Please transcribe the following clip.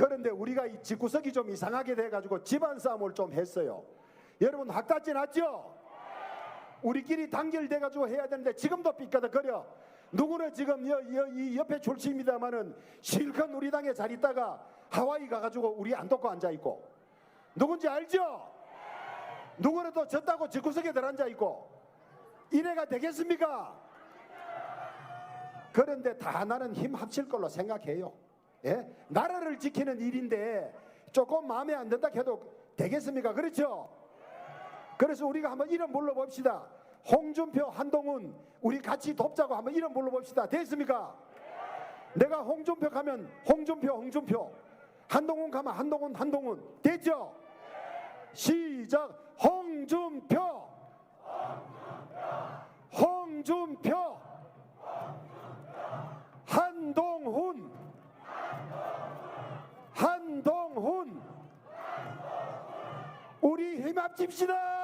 그런데 우리가 이 집구석이 좀 이상하게 돼가지고 집안 싸움을 좀 했어요. 여러분 확답지 났죠? 우리끼리 단결돼가지고 해야 되는데 지금도 삐까덕거려. 누구는 지금 여, 여, 이 옆에 졸치입니다마는 실컷 우리 당에 잘 있다가 하와이 가가지고 우리 안 돕고 앉아 있고 누군지 알죠? 누구는 또 졌다고 집구석에 들어앉아 있고 이래가 되겠습니까? 그런데 다 나는 힘 합칠 걸로 생각해요. 예? 나라를 지키는 일인데 조금 마음에 안 든다 해도 되겠습니까? 그렇죠? 그래서 우리가 한번 이름 불러봅시다. 홍준표, 한동훈, 우리 같이 돕자고 한번 이름 불러봅시다. 됐습니까? 내가 홍준표 가면 홍준표, 홍준표. 한동훈 가면 한동훈, 한동훈. 됐죠? 시작. 홍준표. 홍준표. 한동훈. 한동훈. 우리 힘 합칩시다.